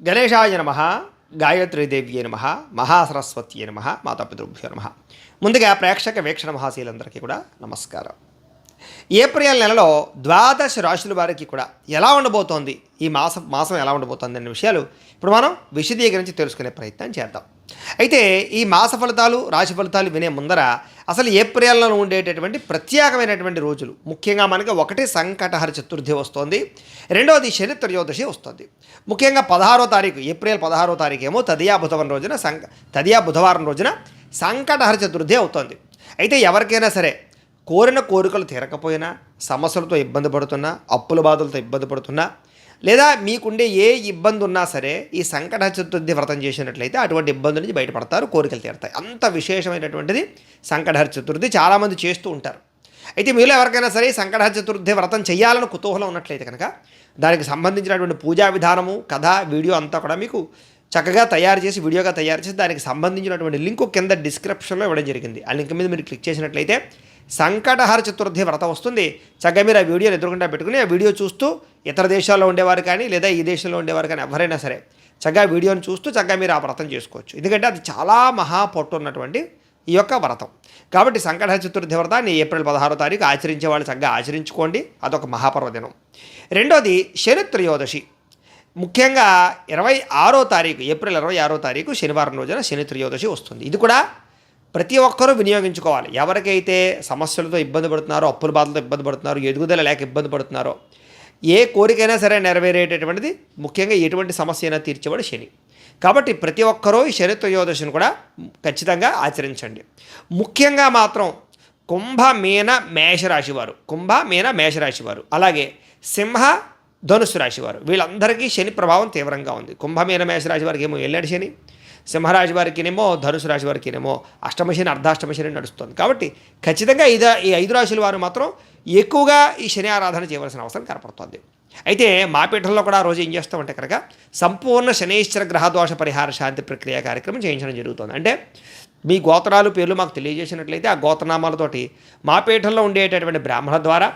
గణేశాయ నమ గాయత్రీదేవ్యే నమ మహాసరస్వత్యే నమ మాతాపితృభ్యో నమ. ముందుగా ప్రేక్షక వీక్షణ మహాశీలందరికీ కూడా నమస్కారం. ఏప్రిల్ నెలలో ద్వాదశ రాశుల వారికి కూడా ఎలా ఉండబోతోంది? ఈ మాసం మాసం ఎలా ఉండబోతోంది అనే విషయాలు ఇప్పుడు మనం విశదీకరించి తెలుసుకునే ప్రయత్నం చేద్దాం. అయితే ఈ మాస ఫలితాలు రాశి ఫలితాలు వినే ముందర అసలు ఏప్రిల్లో ఉండేటటువంటి ప్రత్యేకమైనటువంటి రోజులు. ముఖ్యంగా మనకి ఒకటి సంకటహర చతుర్థి వస్తుంది రెండవది శని త్రయోదశి వస్తుంది. ముఖ్యంగా పదహారో తారీఖు ఏప్రిల్ పదహారో తారీఖు ఏమో తదియా బుధవారం రోజున సంక తదియా బుధవారం రోజున సంకటహర చతుర్థి అవుతుంది. అయితే ఎవరికైనా సరే కోరిన కోరికలు తీరకపోయినా సమస్యలతో ఇబ్బంది పడుతున్నా అప్పుల బాధలతో ఇబ్బంది పడుతున్నా లేదా మీకుండే ఏ ఇబ్బంది ఉన్నా సరే ఈ సంకట చతుర్థి వ్రతం చేసినట్లయితే అటువంటి ఇబ్బంది నుంచి బయటపడతారు కోరికలు తీరుతాయి. అంత విశేషమైనటువంటిది సంకటహర చతుర్థి చాలామంది చేస్తూ ఉంటారు. అయితే మీలో ఎవరికైనా సరే ఈ సంకటహర చతుర్థి వ్రతం చేయాలని కుతూహలం ఉన్నట్లయితే కనుక దానికి సంబంధించినటువంటి పూజా విధానము కథ వీడియో అంతా కూడా మీకు చక్కగా తయారు చేసి వీడియోగా తయారు చేసి దానికి సంబంధించినటువంటి లింకు కింద డిస్క్రిప్షన్లో ఇవ్వడం జరిగింది. ఆ లింక్ మీద మీరు క్లిక్ చేసినట్లయితే సంకటహర చతుర్థి వ్రతం వస్తుంది. చక్కగా మీరు ఆ వీడియోని ఎదురుకుండా పెట్టుకుని ఆ వీడియో చూస్తూ ఇతర దేశాల్లో ఉండేవారు కానీ లేదా ఈ దేశంలో ఉండేవారు కానీ ఎవరైనా సరే చక్కగా వీడియోని చూస్తూ చక్కగా మీరు ఆ వ్రతం చేసుకోవచ్చు. ఎందుకంటే అది చాలా మహా పొట్టు ఉన్నటువంటి ఈ యొక్క వ్రతం. కాబట్టి సంకటహర చతుర్థి వ్రతాన్ని ఏప్రిల్ పదహారో తారీఖు ఆచరించే వాళ్ళు చక్కగా ఆచరించుకోండి. అదొక మహాపర్వదినం. రెండోది శనిత్రయోదశి. ముఖ్యంగా ఇరవై ఆరో తారీఖు ఏప్రిల్ ఇరవై ఆరో తారీఖు శనివారం రోజున శని త్రయోదశి వస్తుంది. ఇది కూడా ప్రతి ఒక్కరూ వినియోగించుకోవాలి. ఎవరికైతే సమస్యలతో ఇబ్బంది పడుతున్నారో అప్పుల బాధలతో ఇబ్బంది పడుతున్నారో ఎదుగుదల లేక ఇబ్బంది పడుతున్నారో ఏ కోరికైనా సరే నెరవేరేటటువంటిది ముఖ్యంగా ఎటువంటి సమస్య అయినా తీర్చేవాడు శని. కాబట్టి ప్రతి ఒక్కరూ ఈ శని త్రయోదశిని కూడా ఖచ్చితంగా ఆచరించండి. ముఖ్యంగా మాత్రం కుంభ మీన మేషరాశి వారు. కుంభ మీన మేషరాశి వారు. అలాగే సింహ ధనుసు రాశి వారు. వీళ్ళందరికీ శని ప్రభావం తీవ్రంగా ఉంది. కుంభ మీన మేషరాశి వారికి ఏమో వెళ్ళాడు శని. సింహరాశి వారికినేమో ధనుసు రాశి వారికినేమో అష్టమశని అర్ధాష్టమశని నడుస్తుంది. కాబట్టి ఖచ్చితంగా ఇద ఈ ఐదు రాశుల వారు మాత్రం ఎక్కువగా ఈ శని ఆరాధన చేయవలసిన అవసరం కనపడుతుంది. అయితే మా పీఠంలో కూడా ఆ రోజు ఏం చేస్తామంటే కనుక సంపూర్ణ శనేశ్వర గ్రహదోష పరిహార శాంతి ప్రక్రియ కార్యక్రమం చేయించడం జరుగుతుంది. అంటే మీ గోత్రాలు పేర్లు మాకు తెలియజేసినట్లయితే ఆ గోత్రనామాలతోటి మా పీఠంలో ఉండేటటువంటి బ్రాహ్మణ ద్వారా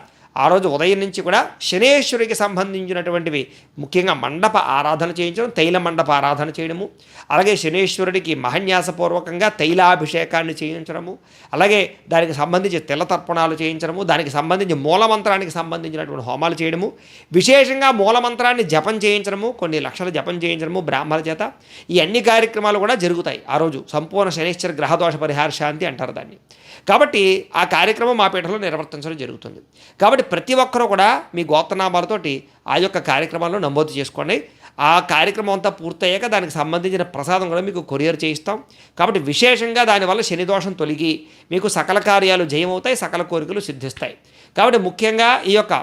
ఆ రోజు ఉదయం నుంచి కూడా శనేశ్వరికి సంబంధించినటువంటివి ముఖ్యంగా మండప ఆరాధన చేయించడం తైల మండప ఆరాధన చేయడము అలాగే శనేశ్వరుడికి మహన్యాసపూర్వకంగా తైలాభిషేకాన్ని చేయించడము అలాగే దానికి సంబంధించి తిలతర్పణాలు చేయించడము దానికి సంబంధించి మూలమంత్రానికి సంబంధించినటువంటి హోమాలు చేయడము విశేషంగా మూలమంత్రాన్ని జపం చేయించడము కొన్ని లక్షల జపం చేయించడము బ్రాహ్మణ చేత ఈ అన్ని కార్యక్రమాలు కూడా జరుగుతాయి ఆ రోజు. సంపూర్ణ శనేశ్వర గ్రహదోష పరిహార శాంతి అంటారు దాన్ని. కాబట్టి ఆ కార్యక్రమం మా పీఠంలో నిర్వర్తించడం జరుగుతుంది. కాబట్టి ప్రతి ఒక్కరూ కూడా మీ గోత్రనామాలతోటి ఆ యొక్క కార్యక్రమాలను నమోదు చేసుకోండి. ఆ కార్యక్రమం అంతా పూర్తయ్యాక దానికి సంబంధించిన ప్రసాదం కూడా మీకు కొరియర్ చేయిస్తాం. కాబట్టి విశేషంగా దానివల్ల శనిదోషం తొలగి మీకు సకల కార్యాలు జయమవుతాయి సకల కోరికలు సిద్ధిస్తాయి. కాబట్టి ముఖ్యంగా ఈ యొక్క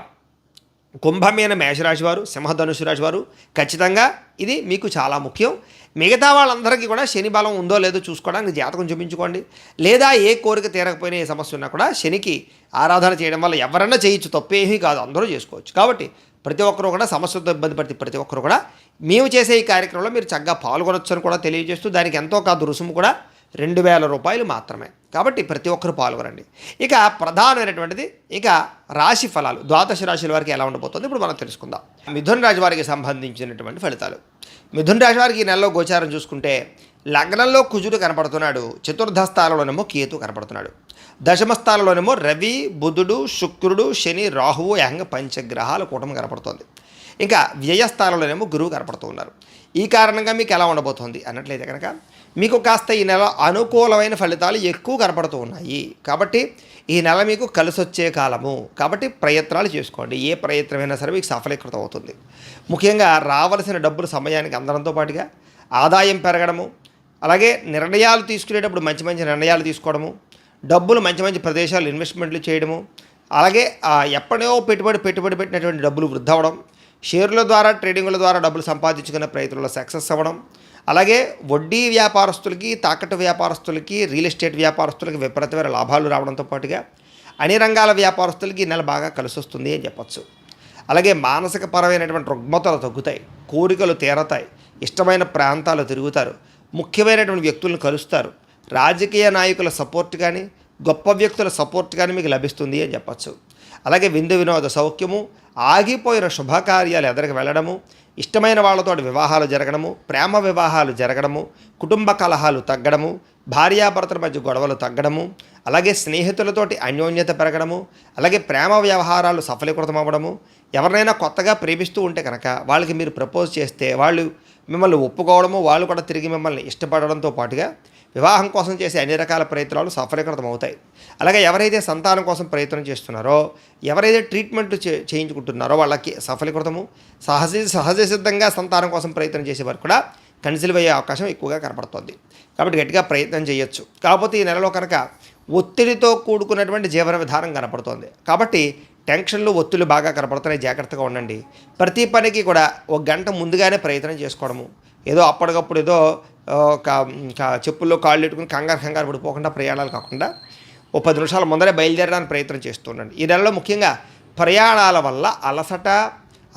కుంభమైన మేషరాశి వారు సింహధనుసు రాశి వారు ఖచ్చితంగా ఇది మీకు చాలా ముఖ్యం. మిగతా వాళ్ళందరికీ కూడా శని బలం ఉందో లేదో చూసుకోవడానికి జాతకం చూపించుకోండి. లేదా ఏ కోరిక తీరకపోయినా ఏ సమస్య ఉన్నా కూడా శనికి ఆరాధన చేయడం వల్ల ఎవరన్నా చేయొచ్చు తప్పేమీ కాదు అందరూ చేసుకోవచ్చు. కాబట్టి ప్రతి ఒక్కరూ కూడా సమస్యలతో ఇబ్బంది పడితే ప్రతి ఒక్కరు కూడా మేము చేసే ఈ కార్యక్రమంలో మీరు చక్కగా పాల్గొనొచ్చు అని కూడా తెలియజేస్తూ దానికి ఎంతో కాదు రుసుము కూడా రెండు వేల రూపాయలు మాత్రమే. కాబట్టి ప్రతి ఒక్కరు పాల్గొనండి. ఇక ప్రధానమైనటువంటిది ఇక రాశి ఫలాలు. ద్వాదశ రాశుల వారికి ఎలా ఉండబోతుంది ఇప్పుడు మనం తెలుసుకుందాం. మిథున రాశి వారికి సంబంధించినటువంటి ఫలితాలు. మిథున రాశి వారికి ఈ నెలలో గోచారం చూసుకుంటే లగ్నంలో కుజుడు కనపడుతున్నాడు చతుర్థ స్థానంలోనేమో కేతు కనపడుతున్నాడు. దశమ స్థానంలోనేమో రవి బుధుడు శుక్రుడు శని రాహువు ఏకంగా పంచగ్రహాల కూటమి కనపడుతోంది. ఇంకా వ్యయస్థానంలోనేమో గురువు కనపడుతూ ఉన్నారు. ఈ కారణంగా మీకు ఎలా ఉండబోతోంది అన్నట్లయితే కనుక మీకు కాస్త ఈ నెల అనుకూలమైన ఫలితాలు ఎక్కువ కనపడుతూ ఉన్నాయి. కాబట్టి ఈ నెల మీకు కలిసొచ్చే కాలము. కాబట్టి ప్రయత్నాలు చేసుకోండి. ఏ ప్రయత్నమైనా సరే మీకు సఫలీకృతం అవుతుంది. ముఖ్యంగా రావలసిన డబ్బులు సమయానికి అందడంతో పాటుగా ఆదాయం పెరగడము అలాగే నిర్ణయాలు తీసుకునేటప్పుడు మంచి మంచి నిర్ణయాలు తీసుకోవడము డబ్బులు మంచి మంచి ప్రదేశాలు ఇన్వెస్ట్మెంట్లు చేయడము అలాగే ఎప్పుడో పెట్టుబడి పెట్టుబడి పెట్టినటువంటి డబ్బులు వృద్ధి అవ్వడం షేర్ల ద్వారా ట్రేడింగ్ల ద్వారా డబ్బులు సంపాదించుకునే ప్రయత్నంలో సక్సెస్ అవ్వడం. అలాగే వడ్డీ వ్యాపారస్తులకి తాకట్టు వ్యాపారస్తులకి రియల్ ఎస్టేట్ వ్యాపారస్తులకి విపరీతమైన లాభాలు రావడంతో పాటుగా అన్ని రంగాల వ్యాపారస్తులకి ఈ నెల బాగా కలిసి వస్తుంది అని చెప్పచ్చు. అలాగే మానసిక పరమైనటువంటి రుగ్మతలు తగ్గుతాయి కోరికలు తీరతాయి ఇష్టమైన ప్రాంతాలు తిరుగుతారు ముఖ్యమైనటువంటి వ్యక్తులను కలుస్తారు. రాజకీయ నాయకుల సపోర్ట్ కానీ గొప్ప వ్యక్తుల సపోర్ట్ కానీ మీకు లభిస్తుంది అని చెప్పచ్చు. అలాగే విందు వినోద సౌఖ్యము ఆగిపోయిన శుభకార్యాలు ఎదరికి వెళ్ళడము ఇష్టమైన వాళ్ళతో వివాహాలు జరగడము ప్రేమ వివాహాలు జరగడము కుటుంబ కలహాలు తగ్గడము భార్యాభర్తల మధ్య గొడవలు తగ్గడము అలాగే స్నేహితులతోటి అన్యోన్యత పెరగడము అలాగే ప్రేమ వ్యవహారాలు సఫలీకృతం అవ్వడము ఎవరినైనా కొత్తగా ప్రేమిస్తూ ఉంటే కనుక వాళ్ళకి మీరు ప్రపోజ్ చేస్తే వాళ్ళు మిమ్మల్ని ఒప్పుకోవడము వాళ్ళు కూడా తిరిగి మిమ్మల్ని ఇష్టపడడంతో పాటుగా వివాహం కోసం చేసే అన్ని రకాల ప్రయత్నాలు సఫలీకృతం అవుతాయి. అలాగే ఎవరైతే సంతానం కోసం ప్రయత్నం చేస్తున్నారో ఎవరైతే ట్రీట్మెంట్ చే చేయించుకుంటున్నారో వాళ్ళకి సఫలీకృతము సహజ సహజ సిద్ధంగా సంతానం కోసం ప్రయత్నం చేసే వారు కూడా కన్సిల్వ్ అయ్యే అవకాశం ఎక్కువగా కనపడుతుంది. కాబట్టి గట్టిగా ప్రయత్నం చేయొచ్చు. కాకపోతే ఈ నెలలో కనుక ఒత్తిడితో కూడుకున్నటువంటి జీవన విధానం కనపడుతోంది. కాబట్టి టెన్షన్లు ఒత్తులు బాగా కనపడుతున్నాయి. జాగ్రత్తగా ఉండండి. ప్రతి పనికి కూడా ఒక గంట ముందుగానే ప్రయత్నం చేసుకోవడము. ఏదో అప్పటికప్పుడు ఏదో ఒక ఇంకా చెప్పుల్లో కాళ్ళు పెట్టుకుని కంగారు కంగారు పడిపోకుండా ప్రయాణాలు కాకుండా ఓ పది నిమిషాల ముందరే బయలుదేరడానికి ప్రయత్నం చేస్తుండండి ఈ నెలలో ముఖ్యంగా ప్రయాణాల వల్ల అలసట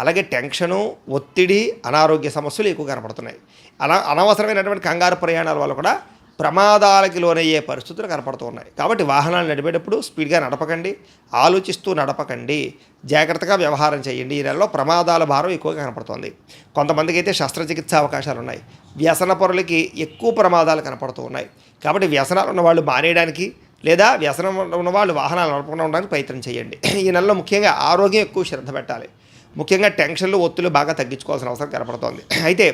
అలాగే టెన్షను ఒత్తిడి అనారోగ్య సమస్యలు ఎక్కువ కనపడుతున్నాయి. అలా అనవసరమైనటువంటి కంగారు ప్రయాణాల వల్ల కూడా ప్రమాదాలకి లోనయ్యే పరిస్థితులు కనపడుతూ ఉన్నాయి కాబట్టి వాహనాలు నడిపేటప్పుడు స్పీడ్గా నడపకండి ఆలోచిస్తూ నడపకండి జాగ్రత్తగా వ్యవహారం చేయండి. ఈ నెలలో ప్రమాదాల భారం ఎక్కువగా కనపడుతోంది. కొంతమందికి అయితే శస్త్రచికిత్స అవకాశాలు ఉన్నాయి. వ్యసన పొరలకి ఎక్కువ ప్రమాదాలు కనపడుతూ ఉన్నాయి. కాబట్టి వ్యసనాలు ఉన్న వాళ్ళు మానేయడానికి లేదా వ్యసనం ఉన్న వాళ్ళు వాహనాలు నడపకుండా ఉండడానికి ప్రయత్నం చేయండి. ఈ నెలలో ముఖ్యంగా ఆరోగ్యం ఎక్కువ శ్రద్ధ పెట్టాలి. ముఖ్యంగా టెన్షన్లు ఒత్తులు బాగా తగ్గించుకోవాల్సిన అవసరం కనపడుతోంది. అయితే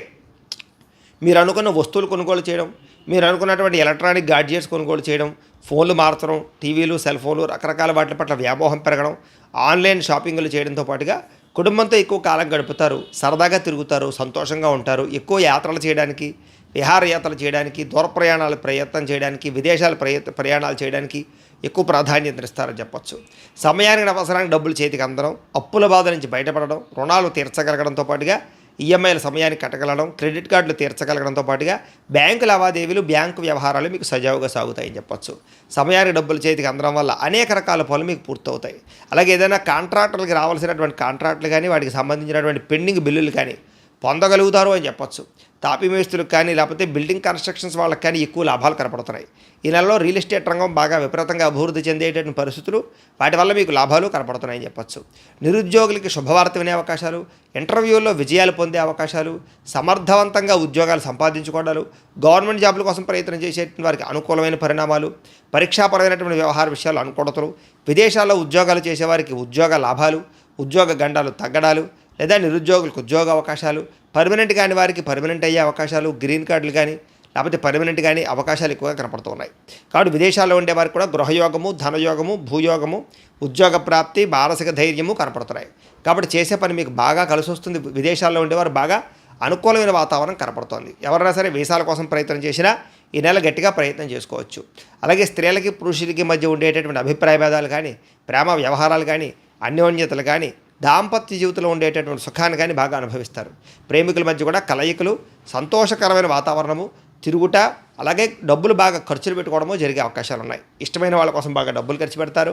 మీరు అనుకున్న వస్తువులు కొనుగోలు చేయడం మీరు అనుకున్నటువంటి ఎలక్ట్రానిక్ గాడ్జెట్స్ కొనుగోలు చేయడం ఫోన్లు మార్చడం టీవీలు సెల్ ఫోన్లు రకరకాల వాటి పట్ల వ్యామోహం పెరగడం ఆన్లైన్ షాపింగ్లు చేయడంతో పాటుగా కుటుంబంతో ఎక్కువ కాలం గడుపుతారు సరదాగా తిరుగుతారు సంతోషంగా ఉంటారు ఎక్కువ యాత్రలు చేయడానికి విహారయాత్రలు చేయడానికి దూర ప్రయాణాలు ప్రయత్నం చేయడానికి విదేశాల ప్రయత్ ప్రయాణాలు చేయడానికి ఎక్కువ ప్రాధాన్యత ఇస్తారని చెప్పొచ్చు. సమయానికి అవసరానికి డబ్బులు చేతికి అందడం అప్పుల బాధ నుంచి బయటపడడం రుణాలు తీర్చగలగడంతో పాటుగా ఈఎంఐల సమయానికి కట్టగలడం క్రెడిట్ కార్డులు తీర్చగలగడంతో పాటుగా బ్యాంకు లావాదేవీలు బ్యాంకు వ్యవహారాలు మీకు సజావుగా సాగుతాయని చెప్పొచ్చు. సమయానికి డబ్బులు చేతికి అందడం వల్ల అనేక రకాల పనులు మీకు పూర్తవుతాయి. అలాగే ఏదైనా కాంట్రాక్టర్లకి రావాల్సినటువంటి కాంట్రాక్టులు కానీ వాటికి సంబంధించినటువంటి పెండింగ్ బిల్లులు కానీ పొందగలుగుతారు అని చెప్పొచ్చు. తాపీ మేస్తులకు కానీ లేకపోతే బిల్డింగ్ కన్స్ట్రక్షన్స్ వాళ్ళకి కానీ ఎక్కువ లాభాలు కనపడుతున్నాయి. ఈ నెలలో రియల్ ఎస్టేట్ రంగం బాగా విపరీతంగా అభివృద్ధి చెందేటటువంటి పరిస్థితులు వాటి వల్ల మీకు లాభాలు కనపడుతున్నాయని చెప్పొచ్చు. నిరుద్యోగులకి శుభవార్త వినే అవకాశాలు ఇంటర్వ్యూల్లో విజయాలు పొందే అవకాశాలు సమర్థవంతంగా ఉద్యోగాలు సంపాదించుకోవడాలు గవర్నమెంట్ జాబుల కోసం ప్రయత్నం చేసేటువంటి వారికి అనుకూలమైన పరిణామాలు పరీక్షాపరమైనటువంటి వ్యవహార విషయాలు అనుకూడతలు విదేశాల్లో ఉద్యోగాలు చేసేవారికి ఉద్యోగ లాభాలు ఉద్యోగ గండాలు తగ్గడాలు లేదా నిరుద్యోగులకు ఉద్యోగ అవకాశాలు పర్మనెంట్ కాని వారికి పర్మనెంట్ అయ్యే అవకాశాలు గ్రీన్ కార్డులు కానీ లేకపోతే పర్మనెంట్ కానీ అవకాశాలు ఎక్కువగా కనపడుతున్నాయి. కాబట్టి విదేశాల్లో ఉండే వారికి కూడా గృహయోగము ధనయోగము భూయోగము ఉద్యోగ ప్రాప్తి మానసిక ధైర్యము కనపడుతున్నాయి. కాబట్టి చేసే పని మీకు బాగా కలిసి వస్తుంది. విదేశాల్లో ఉండేవారు బాగా అనుకూలమైన వాతావరణం కనపడుతోంది. ఎవరైనా సరే వీసాల కోసం ప్రయత్నం చేసినా ఈ నెల గట్టిగా ప్రయత్నం చేసుకోవచ్చు. అలాగే స్త్రీలకి పురుషులకి మధ్య ఉండేటటువంటి అభిప్రాయ భేదాలు కానీ ప్రేమ వ్యవహారాలు కానీ అన్యోన్యతలు కానీ దాంపత్య జీవితంలో ఉండేటటువంటి సుఖాన్ని కానీ బాగా అనుభవిస్తారు. ప్రేమికుల మధ్య కూడా కలయికలు సంతోషకరమైన వాతావరణము తిరుగుట అలాగే డబ్బులు బాగా ఖర్చులు పెట్టుకోవడము జరిగే అవకాశాలు ఉన్నాయి. ఇష్టమైన వాళ్ళ కోసం బాగా డబ్బులు ఖర్చు పెడతారు.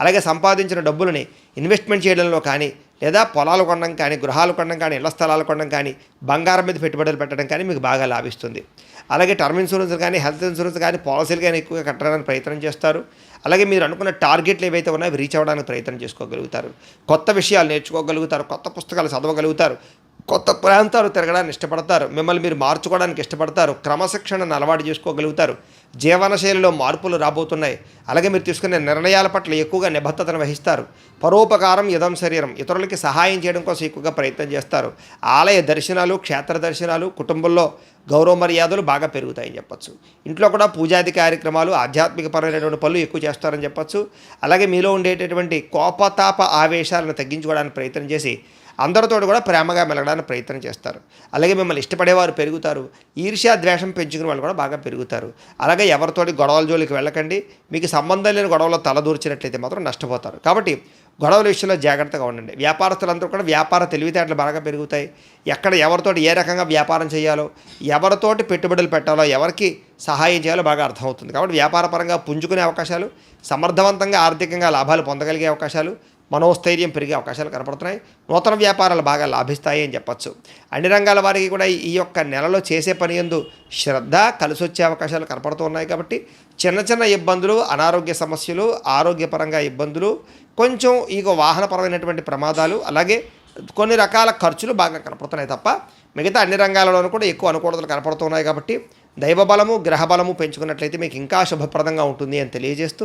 అలాగే సంపాదించిన డబ్బులని ఇన్వెస్ట్మెంట్ చేయడంలో కానీ లేదా పొలాలు కొనడం కానీ గృహాలు కొనడం కానీ ఇళ్ళ స్థలాలు కొనడం కానీ బంగారం మీద పెట్టుబడులు పెట్టడం కానీ మీకు బాగా లాభిస్తుంది. అలాగే టర్మ్ ఇన్సూరెన్స్ కానీ హెల్త్ ఇన్సూరెన్స్ కానీ పాలసీలు కానీ ఎక్కువగా కట్టడానికి ప్రయత్నం చేస్తారు. అలాగే మీరు అనుకున్న టార్గెట్లు ఏవైతే ఉన్నాయో అవి రీచ్ అవ్వడానికి ప్రయత్నం చేసుకోగలుగుతారు. కొత్త విషయాలు నేర్చుకోగలుగుతారు కొత్త పుస్తకాలు చదవగలుగుతారు. కొత్త ప్రాంతాలు తిరగడానికి ఇష్టపడతారు. మిమ్మల్ని మీరు మార్చుకోవడానికి ఇష్టపడతారు. క్రమశిక్షణను అలవాటు చేసుకోగలుగుతారు. జీవనశైలిలో మార్పులు రాబోతున్నాయి. అలాగే మీరు తీసుకునే నిర్ణయాల పట్ల ఎక్కువగా నిబద్ధతను వహిస్తారు. పరోపకారం ఇదం శరీరం. ఇతరులకి సహాయం చేయడం కోసం ఎక్కువగా ప్రయత్నం చేస్తారు. ఆలయ దర్శనాలు క్షేత్ర దర్శనాలు కుటుంబంలో గౌరవ మర్యాదలు బాగా పెరుగుతాయని చెప్పచ్చు. ఇంట్లో కూడా పూజాది కార్యక్రమాలు ఆధ్యాత్మిక పరమైనటువంటి పనులు ఎక్కువ చేస్తారని చెప్పచ్చు. అలాగే మీలో ఉండేటటువంటి కోపతాప ఆవేశాలను తగ్గించుకోవడానికి ప్రయత్నం చేసి అందరితో కూడా ప్రేమగా మెలగడానికి ప్రయత్నం చేస్తారు. అలాగే మిమ్మల్ని ఇష్టపడేవారు పెరుగుతారు. ఈర్ష్యా ద్వేషం పెంచుకునే వాళ్ళు కూడా బాగా పెరుగుతారు. అలాగే ఎవరితోటి గొడవల జోలికి వెళ్ళకండి. మీకు సంబంధం లేని గొడవలో తలదూర్చినట్లయితే మాత్రం నష్టపోతారు. కాబట్టి గొడవల విషయంలో జాగ్రత్తగా ఉండండి. వ్యాపారస్తులందరూ కూడా వ్యాపార తెలివితేటలు బాగా పెరుగుతాయి. ఎక్కడ ఎవరితోటి ఏ రకంగా వ్యాపారం చేయాలో ఎవరితోటి పెట్టుబడులు పెట్టాలో ఎవరికి సహాయం చేయాలో బాగా అర్థమవుతుంది. కాబట్టి వ్యాపారపరంగా పుంజుకునే అవకాశాలు సమర్థవంతంగా ఆర్థికంగా లాభాలు పొందగలిగే అవకాశాలు మనోస్థైర్యం పెరిగే అవకాశాలు కనపడుతున్నాయి. నూతన వ్యాపారాలు బాగా లాభిస్తాయి అని చెప్పచ్చు. అన్ని రంగాల వారికి కూడా ఈ యొక్క నెలలో చేసే పని ఎందు శ్రద్ధ కలిసి వచ్చే అవకాశాలు కనపడుతూ ఉన్నాయి కాబట్టి చిన్న చిన్న ఇబ్బందులు అనారోగ్య సమస్యలు ఆరోగ్యపరంగా ఇబ్బందులు కొంచెం ఈ వాహనపరమైనటువంటి ప్రమాదాలు అలాగే కొన్ని రకాల ఖర్చులు బాగా కనపడుతున్నాయి తప్ప మిగతా అన్ని రంగాలలోనూ కూడా ఎక్కువ అనుకూలతలు కనపడుతున్నాయి కాబట్టి దైవబలము గ్రహబలము పెంచుకున్నట్లయితే మీకు ఇంకా శుభప్రదంగా ఉంటుంది అని తెలియజేస్తూ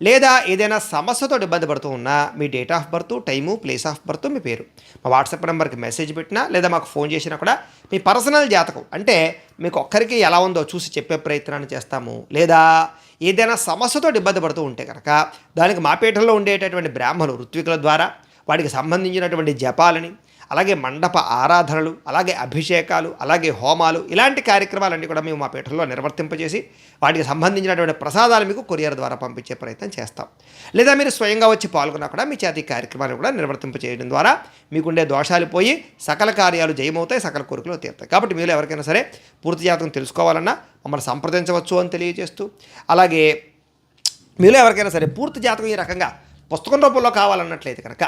లేదా ఏదైనా సమస్యతో ఇబ్బంది పడుతూ ఉన్నా మీ date of birth time place of birth మీ పేరు. మా వాట్సాప్ నెంబర్కి మెసేజ్ పెట్టినా లేదా మాకు ఫోన్ చేసినా కూడా మీ పర్సనల్ జాతకం. అంటే మీకు ఒక్కరికి ఎలా ఉందో చూసి చెప్పే ప్రయత్నాన్ని చేస్తాము. లేదా ఏదైనా సమస్యతో ఇబ్బంది పడుతూ ఉంటే కనుక దానికి మా పీఠంలో ఉండేటటువంటి బ్రాహ్మణులు ఋత్వికుల ద్వారా వాటికి సంబంధించినటువంటి జపాలని అలాగే మండప ఆరాధనలు అలాగే అభిషేకాలు అలాగే హోమాలు ఇలాంటి కార్యక్రమాలన్నీ కూడా మేము మా పీఠంలో నిర్వర్తింపజేసి వాటికి సంబంధించినటువంటి ప్రసాదాలు మీకు కొరియర్ ద్వారా పంపించే ప్రయత్నం చేస్తాం. లేదా మీరు స్వయంగా వచ్చి పాల్గొన్నా కూడా మీ చేతి కార్యక్రమాలు కూడా నిర్వర్తింప చేయడం ద్వారా మీకుండే దోషాలు పోయి సకల కార్యాలు జయమవుతాయి సకల కోరికలు తీరుతాయి. కాబట్టి మీరు ఎవరికైనా సరే పూర్తి జాతకం తెలుసుకోవాలన్నా మమ్మల్ని సంప్రదించవచ్చు అని తెలియజేస్తూ అలాగే మీలో ఎవరికైనా సరే పూర్తి జాతకం ఈ రకంగా పుస్తకం రూపంలో కావాలన్నట్లయితే కనుక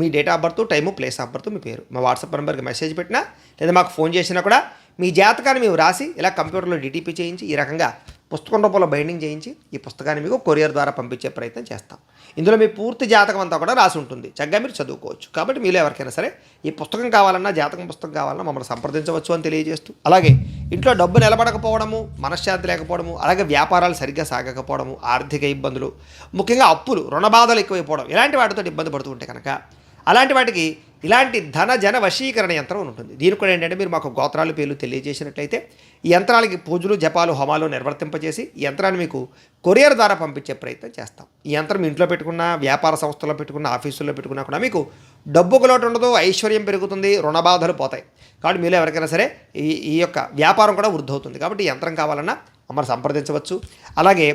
మీ date of birth time place of birth మీ పేరు. మా వాట్సాప్ నెంబర్కి మెసేజ్ పెట్టినా లేదా మాకు ఫోన్ చేసినా కూడా మీ జాతకాన్ని మేము రాసి ఇలా కంప్యూటర్లో డిటిపి చేయించి ఈ రకంగా పుస్తకం రూపంలో బైండింగ్ చేయించి ఈ పుస్తకాన్ని మీకు కొరియర్ ద్వారా పంపించే ప్రయత్నం చేస్తాం. ఇందులో మీ పూర్తి జాతకం అంతా కూడా రాసి ఉంటుంది. చక్కగా మీరు చదువుకోవచ్చు. కాబట్టి మీలో ఎవరికైనా సరే ఈ పుస్తకం కావాలన్నా జాతకం పుస్తకం కావాలన్నా మమ్మల్ని సంప్రదించవచ్చు అని తెలియజేస్తూ అలాగే ఇంట్లో డబ్బు నిలబడకపోవడము మనశ్శాంతి లేకపోవడము అలాగే వ్యాపారాలు సరిగ్గా సాగకపోవడము ఆర్థిక ఇబ్బందులు ముఖ్యంగా అప్పులు రుణబాధలు ఎక్కువైపోవడం ఇలాంటి వాటితో ఇబ్బంది పడుతూ ఉంటే కనుక అలాంటి వాటికి ఇలాంటి ధన జన వశీకరణ యంత్రం ఉంటుంది. దీనికి కూడా ఏంటంటే మీరు మాకు గోత్రాలు పేర్లు తెలియజేసినట్లయితే ఈ యంత్రాలకి పూజలు జపాలు హోమాలు నిర్వర్తింపజేసి ఈ యంత్రాన్ని మీకు కొరియర్ ద్వారా పంపించే ప్రయత్నం చేస్తాం. ఈ యంత్రం ఇంట్లో పెట్టుకున్న వ్యాపార సంస్థలో పెట్టుకున్న ఆఫీసుల్లో పెట్టుకున్నా కూడా మీకు డబ్బుకు లోటు ఉండదు ఐశ్వర్యం పెరుగుతుంది రుణబాధలు పోతాయి. కాబట్టి మీలో ఎవరికైనా సరే ఈ ఈ యొక్క వ్యాపారం కూడా వృద్ధి అవుతుంది కాబట్టి ఈ యంత్రం కావాలన్నా మమ్మల్ని సంప్రదించవచ్చు. అలాగే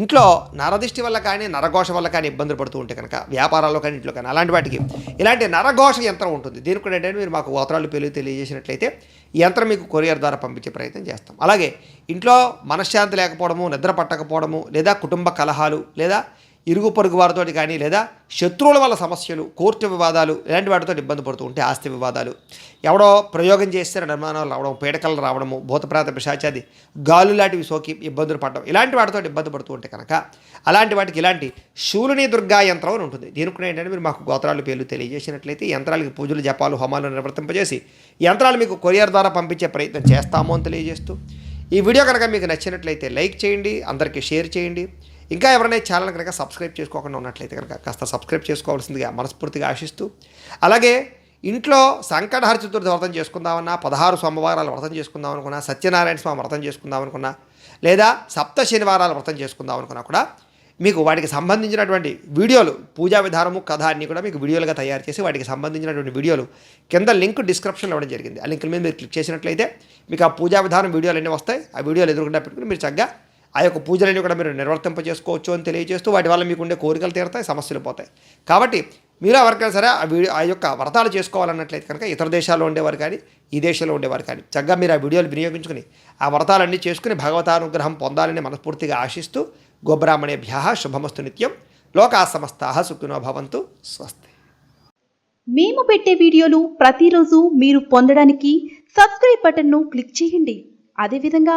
ఇంట్లో నరదిష్టి వల్ల కానీ నరఘోష వల్ల కానీ ఇబ్బందులు పడుతూ ఉంటే కనుక వ్యాపారాల్లో కానీ ఇంట్లో కానీ అలాంటి వాటికి ఇలాంటి నరఘోష యంత్రం ఉంటుంది. దీనికి కూడా ఏంటంటే మీరు మాకు గోత్రాలు పేర్లు తెలియజేసినట్లయితే ఈ యంత్రం మీకు కొరియర్ ద్వారా పంపించే ప్రయత్నం చేస్తాం. అలాగే ఇంట్లో మనశ్శాంతి లేకపోవడము నిద్ర పట్టకపోవడము లేదా కుటుంబ కలహాలు లేదా ఇరుగు పొరుగు వారితో కానీ లేదా శత్రువుల వల్ల సమస్యలు కోర్టు వివాదాలు ఇలాంటి వాటితో ఇబ్బంది పడుతూ ఉంటే ఆస్తి వివాదాలు. ఎవడో ప్రయోగం చేస్తే నిర్మాణాలు రావడం పీడకలు రావడము భూతప్రాత పిశాచాది గాలు లాంటివి సోకి ఇబ్బందులు పడడం ఇలాంటి వాటితో ఇబ్బంది పడుతూ ఉంటే కనుక అలాంటి వాటికి ఇలాంటి శూలిని దుర్గా యంత్రం అని ఉంటుంది. దీనికి కూడా ఏంటంటే మీరు మాకు గోత్రాలు పేర్లు తెలియజేసినట్లయితే యంత్రాలకి పూజలు జపాలు హోమాలు నిర్వర్తింపజేసి యంత్రాలు మీకు కొరియర్ ద్వారా పంపించే ప్రయత్నం చేస్తాము అని తెలియజేస్తూ ఈ వీడియో కనుక మీకు నచ్చినట్లయితే లైక్ చేయండి అందరికీ షేర్ చేయండి. ఇంకా ఎవరైనా ఛానల్ కనుక సబ్స్క్రైబ్ చేసుకోకుండా ఉన్నట్లయితే కనుక కాస్త సబ్స్క్రైబ్ చేసుకోవాల్సిందిగా మనస్ఫూర్తిగా ఆశిస్తూ అలాగే ఇంట్లో సంకటహర చతుర్థి వ్రతం చేసుకుందామన్నా పదహారు సోమవారాలు వ్రతం చేసుకుందాం అనుకున్నా సత్యనారాయణ స్వామి వ్రతం చేసుకుందాం అనుకున్నా లేదా సప్త శనివారాలు వ్రతం చేసుకుందాం అనుకున్నా కూడా మీకు వాటికి సంబంధించినటువంటి వీడియోలు పూజా విధానము కథ అన్నీ కూడా మీకు వీడియోలుగా తయారు చేసి వాటికి సంబంధించినటువంటి వీడియోలు కింద లింక్ డిస్క్రిప్షన్లో ఇవ్వడం జరిగింది. ఆ లింక్ మీద మీరు క్లిక్ చేసినట్లయితే మీకు ఆ పూజా విధానం వీడియోలు అన్నీ వస్తాయి. ఆ వీడియోలు ఎదురుకుండా పెట్టుకుని మీరు చక్కగా ఆ యొక్క పూజలన్నీ కూడా మీరు నిర్వర్తింప చేసుకోవచ్చు అని తెలియజేస్తూ వాటి వల్ల మీకు ఉండే కోరికలు తీరుతాయి సమస్యలు పోతాయి. కాబట్టి మీరు ఎవరికైనా సరే ఆ వీడియో ఆ యొక్క వ్రతాలు చేసుకోవాలన్నట్లయితే కనుక ఇతర దేశాల్లో ఉండేవారు కానీ ఈ దేశంలో ఉండేవారు కానీ చక్కగా మీరు ఆ వీడియోలు వినియోగించుకుని ఆ వ్రతాలన్నీ చేసుకుని భగవతానుగ్రహం పొందాలని మనస్ఫూర్తిగా ఆశిస్తూ గోబ్రాహ్మణేభ్య శుభమస్తు నిత్యం. లోకా సమస్తా సుఖినో భవంతు. స్వస్తి. మేము పెట్టే వీడియోలు ప్రతిరోజు మీరు పొందడానికి సబ్స్క్రైబ్ బటన్ను క్లిక్ చేయండి. అదేవిధంగా